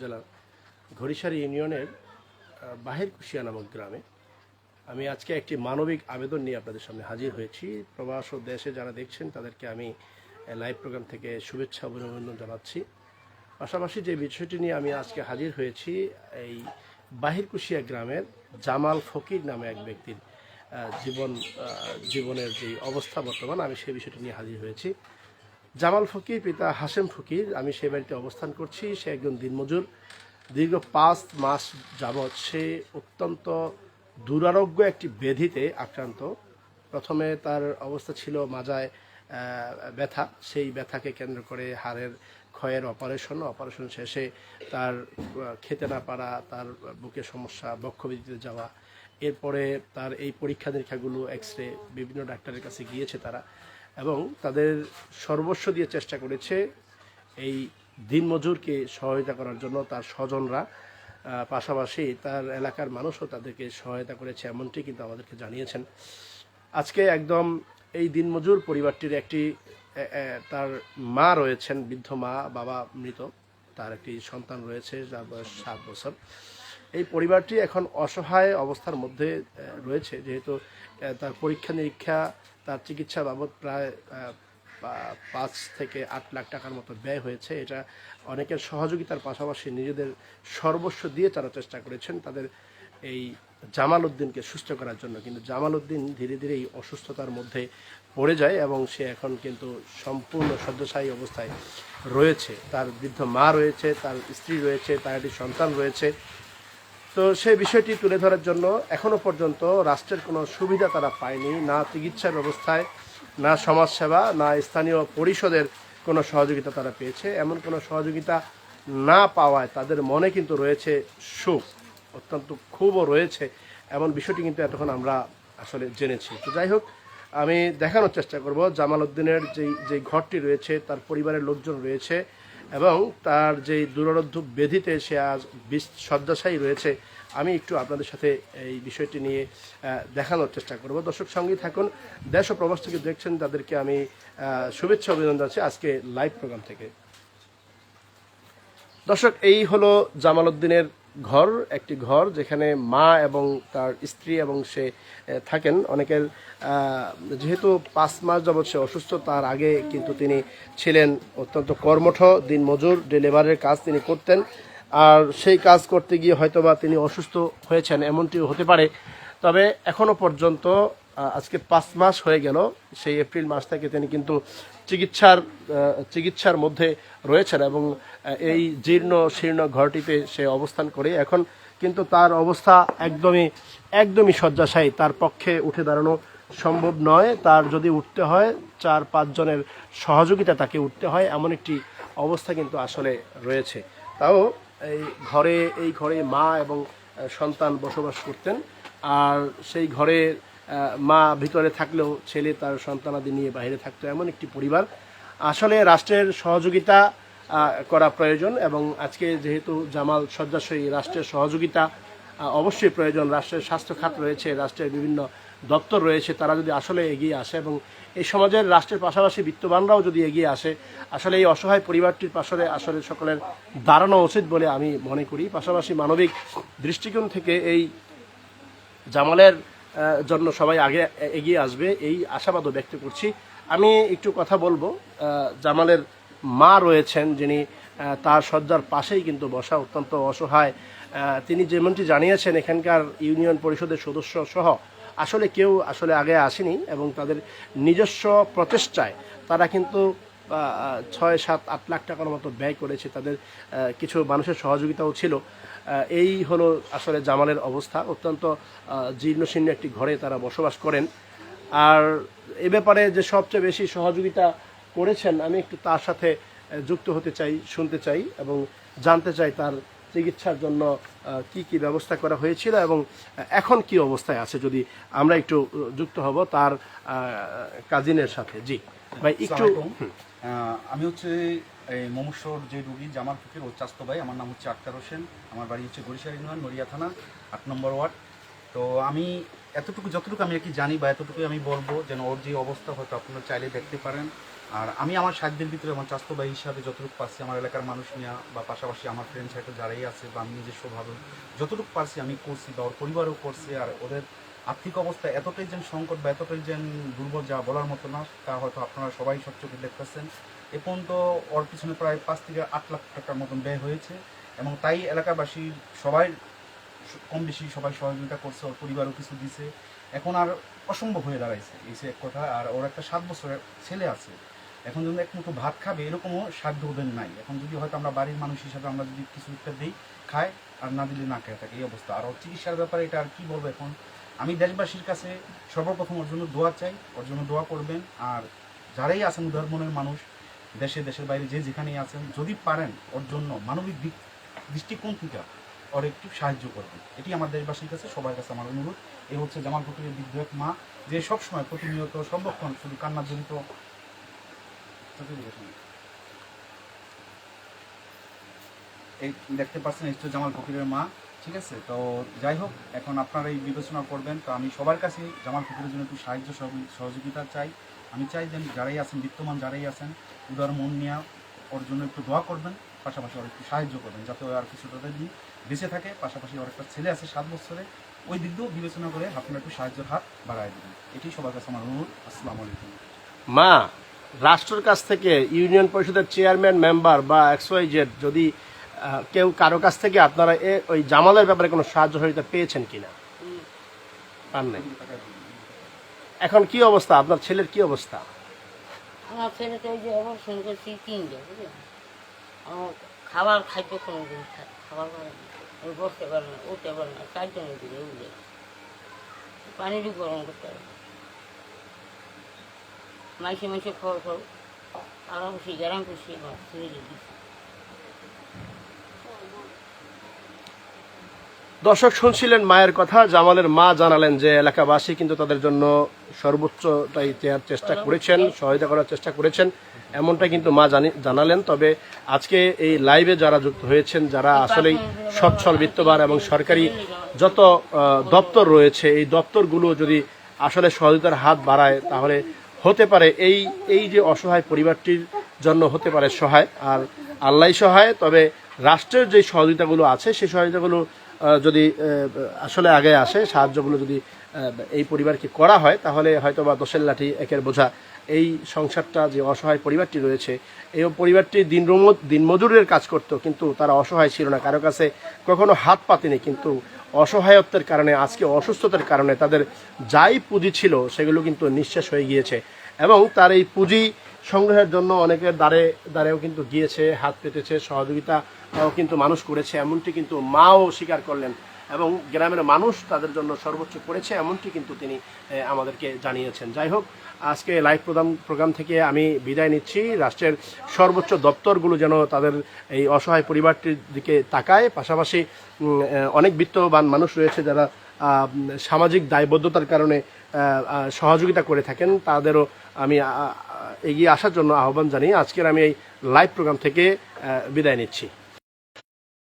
উপজেলার ঘড়িসারি ইউনিয়নের আহ, বাহির কুশিয়া নামক গ্রামে আমি আজকে একটি মানবিক আবেদন নিয়ে আপনাদের সামনে হাজির হয়েছি। প্রবাস ও দেশে যারা দেখছেন তাদেরকে আমি লাইভ প্রোগ্রাম থেকে শুভেচ্ছা অভিনন্দন জানাচ্ছি। পাশাপাশি যে বিষয়টি নিয়ে আমি আজকে হাজির হয়েছি এই বাহির কুশিয়া গ্রামের জামাল ফকির নামে এক ব্যক্তির জীবন জীবনের যে অবস্থা বর্তমান আমি সেই বিষয়টি নিয়ে হাজির হয়েছি। জামাল ফকির, পিতা হাসেম ফকির, আমি সেই বাড়িতে অবস্থান করছি। সে একজন দিনমজুর। দীর্ঘ পাঁচ মাস যাবৎ সে অত্যন্ত দুরারোগ্য একটি ব্যাধিতে আক্রান্ত। প্রথমে তার অবস্থা ছিল মাজায় ব্যথা। সেই ব্যথাকে কেন্দ্র করে হাড়ের ক্ষয়ের অপারেশন। অপারেশন শেষে তার খেতে না পারা, তার বুকে সমস্যা বক্ষবিদিতে যাওয়া। এরপরে তার এই পরীক্ষা নিরীক্ষাগুলো এক্স রে বিভিন্ন ডাক্তারের কাছে গিয়েছে তারা। এবং তাদের সর্বস্ব দিয়ে চেষ্টা করেছে এই দিনমজুরকে সহায়তা করার জন্য তার স্বজনরা। পাশাপাশি তার এলাকার মানুষও তাদেরকে সহায়তা করেছে, এমনটি কিন্তু আমাদেরকে জানিয়েছেন। আজকে একদম এই দিনমজুর পরিবারটির একটি তার মা রয়েছেন, বৃদ্ধ মা, বাবা মৃত, তার একটি সন্তান রয়েছে, যার বয়স সাত বছর। এই পরিবারটি এখন অসহায় অবস্থার মধ্যে রয়েছে। যেহেতু তার পরীক্ষা নিরীক্ষা, তার চিকিৎসা বাবদ প্রায় পাঁচ থেকে আট লাখ টাকার মতো ব্যয় হয়েছে। এটা অনেকের সহযোগিতার পাশাপাশি নিজেদের সর্বস্ব দিয়ে তারা চেষ্টা করেছেন তাদের এই জামাল উদ্দিনকে সুস্থ করার জন্য। কিন্তু জামাল উদ্দিন ধীরে ধীরে এই অসুস্থতার মধ্যে পড়ে যায় এবং সে এখন কিন্তু সম্পূর্ণ শয্যাশায়ী অবস্থায় রয়েছে। তার বৃদ্ধ মা রয়েছে, তার স্ত্রী রয়েছে, তার একটি সন্তান রয়েছে। তো সেই বিষয়টি তুলে ধরার জন্য এখনও পর্যন্ত রাষ্ট্রের কোনো সুবিধা তারা পায়নি, না চিকিৎসা ব্যবস্থায়, না সমাজসেবা, না স্থানীয় পরিষদের কোনো সহযোগিতা তারা পেয়েছে। এমন কোনো সহযোগিতা না পাওয়ায় তাদের মনে কিন্তু রয়েছে সুখ, অত্যন্ত ক্ষোভও রয়েছে। এমন বিষয়টি কিন্তু এতক্ষণ আমরা আসলে জেনেছি। তো যাই হোক, আমি দেখানোর চেষ্টা করব জামাল উদ্দিনের যেই যে ঘরটি রয়েছে, তার পরিবারের লোকজন রয়েছে। এবং তার যে দুরারোধ্য বেধিতে সে আজ বিশ শয্যাশায়ী রয়েছে, আমি একটু আপনাদের সাথে এই বিষয়টি নিয়ে দেখানোর চেষ্টা করব। দর্শক সঙ্গেই থাকুন। দেশ ও প্রবাস থেকে দেখছেন তাদেরকে আমি শুভেচ্ছা অভিনন্দন জানাচ্ছি আজকে লাইভ প্রোগ্রাম থেকে। দর্শক, এই হলো জামাল উদ্দিনের ঘর, একটি ঘর যেখানে মা এবং তার স্ত্রী এবং সে থাকেন। অনেকের যেহেতু পাঁচ মাস যাবৎ সে অসুস্থ, তার আগে কিন্তু তিনি ছিলেন অত্যন্ত কর্মঠ দিন মজুর ডেলিভারের কাজ তিনি করতেন। আর সেই কাজ করতে গিয়ে হয়তোবা তিনি অসুস্থ হয়েছেন, এমনটিও হতে পারে। তবে এখনও পর্যন্ত আজকে পাঁচ মাস হয়ে গেল, সেই এপ্রিল মাস থেকে তিনি কিন্তু চিকিৎসার চিকিৎসার মধ্যে রয়েছেন এবং এই জীর্ণ শীর্ণ ঘরটিতে সে অবস্থান করে। এখন কিন্তু তার অবস্থা একদমই একদমই শয্যাশায়ী। তার পক্ষে উঠে দাঁড়ানো সম্ভব নয়। তার যদি উঠতে হয়, চার পাঁচজনের সহযোগিতা তাকে উঠতে হয়, এমন একটি অবস্থা কিন্তু আসলে রয়েছে। তাও এই ঘরে এই ঘরে মা এবং সন্তান বসবাস করতেন। আর সেই ঘরে মা ভিতরে থাকলেও ছেলে তার সন্তানাদি নিয়ে বাইরে থাকতো, এমন একটি পরিবার। আসলে রাষ্ট্রের সহযোগিতা করা প্রয়োজন এবং আজকে যেহেতু জামাল শয্যাশয়ী রাষ্ট্রের সহযোগিতা অবশ্যই প্রয়োজন। রাষ্ট্রের স্বাস্থ্য খাত রয়েছে, রাষ্ট্রের বিভিন্ন দপ্তর রয়েছে, তারা যদি আসলে এগিয়ে আসে এবং এই সমাজের রাষ্ট্রের পাশাপাশি বিত্তবানরাও যদি এগিয়ে আসে, আসলে এই অসহায় পরিবারটির পাশে আসলে সকলের দাঁড়ানো উচিত বলে আমি মনে করি। পাশাপাশি মানবিক দৃষ্টিকোণ থেকে এই জামালের জন্য সবাই আগে এগিয়ে আসবে, এই আশাবাদও ব্যক্ত করছি। আমি একটু কথা বলব জামালের মা রয়েছেন যিনি তার শয্যার পাশেই কিন্তু বসা অত্যন্ত অসহায়। তিনি যেমনটি জানিয়েছেন, এখানকার ইউনিয়ন পরিষদের সদস্য সহ আসলে কেউ আসলে আগে আসেনি এবং তাদের নিজস্ব প্রচেষ্টায় তারা কিন্তু ছয়, সাত, আট লাখ টাকার মতো ব্যয় করেছে। তাদের কিছু মানুষের সহযোগিতাও ছিল। এই হলো আসলে জামালের অবস্থা। অত্যন্ত জীর্ণশীর্ণ একটি ঘরে তারা বসবাস করেন। আর এ ব্যাপারে যে সবচেয়ে বেশি সহযোগিতা করেছেন আমি একটু তার সাথে যুক্ত হতে চাই শুনতে চাই এবং জানতে চাই তার চিকিৎসার জন্য কি কি ব্যবস্থা করা হয়েছিল এবং এখন কি অবস্থায় আছে যদি আমরা একটু যুক্ত হব তার কাজিনের সাথে। জি। ভাই একটু আমি হচ্ছে এই মমুসর যে রুগী জামাল ফকির ওর চাস্ত ভাই আমার নাম হচ্ছে আক্তার হোসেন আমার বাড়ি হচ্ছে গরিশার ইউনিয়ন নড়িয়া থানা আট নম্বর ওয়ার্ড। তো আমি এতটুকু যতটুকু আমি আর কি জানি বা এতটুকুই আমি বলব যেন ওর যে অবস্থা হয়তো আপনারা চাইলে দেখতে পারেন। আর আমি আমার সাধ্যের ভিতরে, আমার ভাই হিসাবে যতটুকু পারছি আমার এলাকার মানুষ নেওয়া বা পাশাপাশি আমার ফ্রেন্ড সার্কেল যারাই আছে বা আমি নিজস্বভাবে যতটুকু পারছি আমি করছি বা ওর পরিবারও করছে। আর ওদের আর্থিক অবস্থা এতটাই যেন সংকট বা এতটাই যেন দুর্বল যা বলার মতো না, তা হয়তো আপনারা সবাই সচ্চোখে দেখতেছেন। এ পর্যন্ত ওর পিছনে প্রায় পাঁচ থেকে আট লাখ টাকার মতন ব্যয় হয়েছে এবং তাই এলাকাবাসী সবাই কম বেশি সবাই সহযোগিতা করছে, ওর পরিবারও কিছু দিছে। এখন আর অসম্ভব হয়ে দাঁড়াইছে, এই এক কথা। আর ওর একটা সাত বছরের ছেলে আছে। এখন যদি এক ভাত খাবে, এরকমও সাধ্য ওদের নাই। এখন যদি হয়তো আমরা বাড়ির মানুষ হিসাবে আমরা যদি কিছু একটা দিই খায় আর না দিলে না খেয়ে থাকে, এই অবস্থা। আর ওর চিকিৎসার ব্যাপারে এটা আর কি বলব এখন? আমি দেশবাসীর কাছে সর্বপ্রথম ওর জন্য দোয়া চাই। ওর জন্য দোয়া করবেন। আর যারাই আছেন উদার মনের মানুষ, দেশে, দেশের বাইরে যে যেখানেই আছেন, যদি পারেন ওর জন্য মানবিক দিক দৃষ্টিকোণ থেকে ওর একটু সাহায্য করবেন এটি আমার দেশবাসীর কাছে সবার কাছে আমার অনুরোধ। এই হচ্ছে জামাল ফকিরের বৃদ্ধ এক মা, যে সবসময় প্রতিনিয়ত সর্বক্ষণ শুধু কান্নার জড়িত। এই দেখতে পাচ্ছেন, এই জামাল ফকিরের মা, ঠিক আছে? তো যাই হোক, এখন আপনারা এই বিবেচনা করবেন। তো আমি সবার কাছে জামাল ফকিরের জন্য একটু সাহায্য সহযোগি- সহযোগিতা চাই। আমি চাই যে যারাই আছেন, বিত্তমান যারাই আছেন, উদার মন নিয়ে ওর জন্য একটু দোয়া করবেন। পাশাপাশি ওর একটু সাহায্য করবেন যাতে ও আর কিছুটা দিন বেঁচে থাকে। পাশাপাশি ওর একটা ছেলে আছে সাত বছরে ওই দিক দিয়েও বিবেচনা করে আপনারা একটু সাহায্যের হাত বাড়ায় দেবেন। এটি সবার কাছে আমার অনুরোধ। আসসালামু আলাইকুম। মা রাষ্ট্রের কাছ থেকে ইউনিয়ন পরিষদের চেয়ারম্যান মেম্বার বা এক্সওয়াই জেড যদি কেউ কারও কাছ থেকে আপনারা এ ওই জামালের ব্যাপারে কোনো সাহায্য সহযোগিতা পেয়েছেন কিনা? পান নাই। এখন কি অবস্থা? আপনার ছেলের কি অবস্থা? আমার ছেলেকে যে অপারেশন করছি আমার খাবার খাইতে কোনো দিন খাবার ওই বসতে পারে না, উঠতে পারে না চারজনের দিকে উঠে পানিরও গরম করতে না। মাইসে মাইসে খবর খবর আলা খুশি গ্যারাম খুশি বা ছেড়ে দিচ্ছি দর্শক শুনছিলেন মায়ের কথা, জামালের মা জানালেন যে এলাকাবাসী কিন্তু তাদের জন্য সর্বোচ্চটাই দেওয়ার চেষ্টা করেছেন, সহায়তা করার চেষ্টা করেছেন এমনটা কিন্তু মা জানি- জানালেন। তবে আজকে এই লাইভে যারা যুক্ত হয়েছেন, যারা আসলেই সচ্ছল, বিত্তবান এবং সরকারি যত দপ্তর রয়েছে, এই দপ্তরগুলো যদি আসলে সহযোগিতার হাত বাড়ায়, তাহলে হতে পারে এই এই যে অসহায় পরিবারটির জন্য হতে পারে সহায়, আর আল্লাহ সহায়। তবে রাষ্ট্রের যে সহযোগিতাগুলো আছে, সেই সহযোগিতাগুলো যদি আসলে আগে আসে, সাহায্যগুলো যদি এই পরিবারকে করা হয়, তাহলে হয়তো বা দোষের লাঠি একের বোঝা। এই সংসারটা যে অসহায় পরিবারটি রয়েছে, এই পরিবারটি দিন দিনমজুরের কাজ করতো, কিন্তু তারা অসহায় ছিল না। কারও কাছে কখনো হাত পাতেনি, কিন্তু অসহায়ত্বের কারণে, আজকে অসুস্থতার কারণে তাদের যাই পুঁজি ছিল, সেগুলো কিন্তু নিঃশেষ হয়ে গিয়েছে। এবং তার এই পুঁজি সংগ্রহের জন্য অনেকের দ্বারে, দ্বারেও কিন্তু গিয়েছে, হাত পেতেছে, সহযোগিতা কিন্তু মানুষ করেছে, এমনটি কিন্তু মাও স্বীকার করলেন এবং গ্রামের মানুষ তাদের জন্য সর্বোচ্চ করেছে, এমনটি কিন্তু তিনি আমাদেরকে জানিয়েছেন। যাই হোক, আজকে লাইভ প্রোগ্রাম প্রোগ্রাম থেকে আমি বিদায় নিচ্ছি। রাষ্ট্রের সর্বোচ্চ দপ্তরগুলো যেন তাদের এই অসহায় পরিবারটির দিকে তাকায়। পাশাপাশি অনেক বিত্তবান মানুষ রয়েছে যারা সামাজিক দায়বদ্ধতার কারণে সহযোগিতা করে থাকেন। তাদেরও আমি এগিয়ে আসার জন্য আহ্বান জানিয়ে আজকের আমি এই লাইভ প্রোগ্রাম থেকে বিদায় নিচ্ছি।